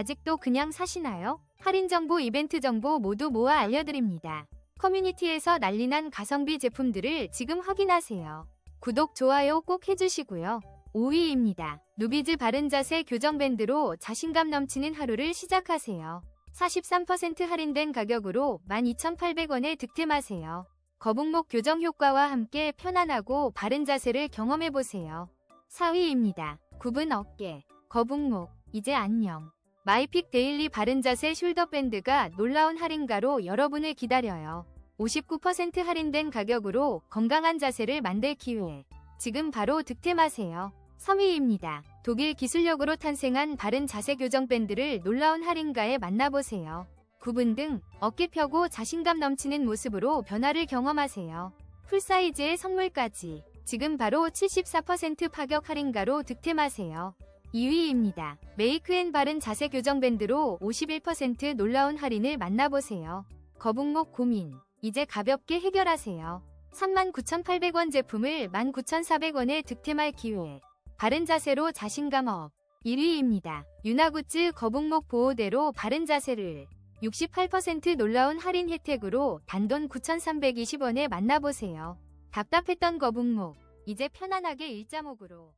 아직도 그냥 사시나요? 할인 정보, 이벤트 정보 모두 모아 알려드립니다. 커뮤니티에서 난리난 가성비 제품들을 지금 확인하세요. 구독, 좋아요 꼭 해주시고요. 5위입니다. 누비즈 바른 자세 교정 밴드로 자신감 넘치는 하루를 시작하세요. 43% 할인된 가격으로 12,800원에 득템하세요. 거북목 교정 효과와 함께 편안하고 바른 자세를 경험해보세요. 4위입니다. 굽은 어깨, 거북목, 이제 안녕. 마이픽 데일리 바른 자세 숄더 밴드가 놀라운 할인가로 여러분을 기다려요. 59% 할인된 가격으로 건강한 자세를 만들 기회. 지금 바로 득템하세요. 3위입니다. 독일 기술력으로 탄생한 바른 자세 교정 밴드를 놀라운 할인가에 만나보세요. 구분 등 어깨 펴고 자신감 넘치는 모습으로 변화를 경험하세요. 풀사이즈의 선물까지 지금 바로 74% 파격 할인가로 득템하세요. 2위입니다. 메이크앤 바른 자세 교정 밴드로 51% 놀라운 할인을 만나보세요. 거북목 고민 이제 가볍게 해결하세요. 39,800원 제품을 19,400원에 득템할 기회. 바른 자세로 자신감 업. 1위입니다. 유나구츠 거북목 보호대로 바른 자세를 68% 놀라운 할인 혜택으로 단돈 9,320원에 만나보세요. 답답했던 거북목, 이제 편안하게 일자목으로.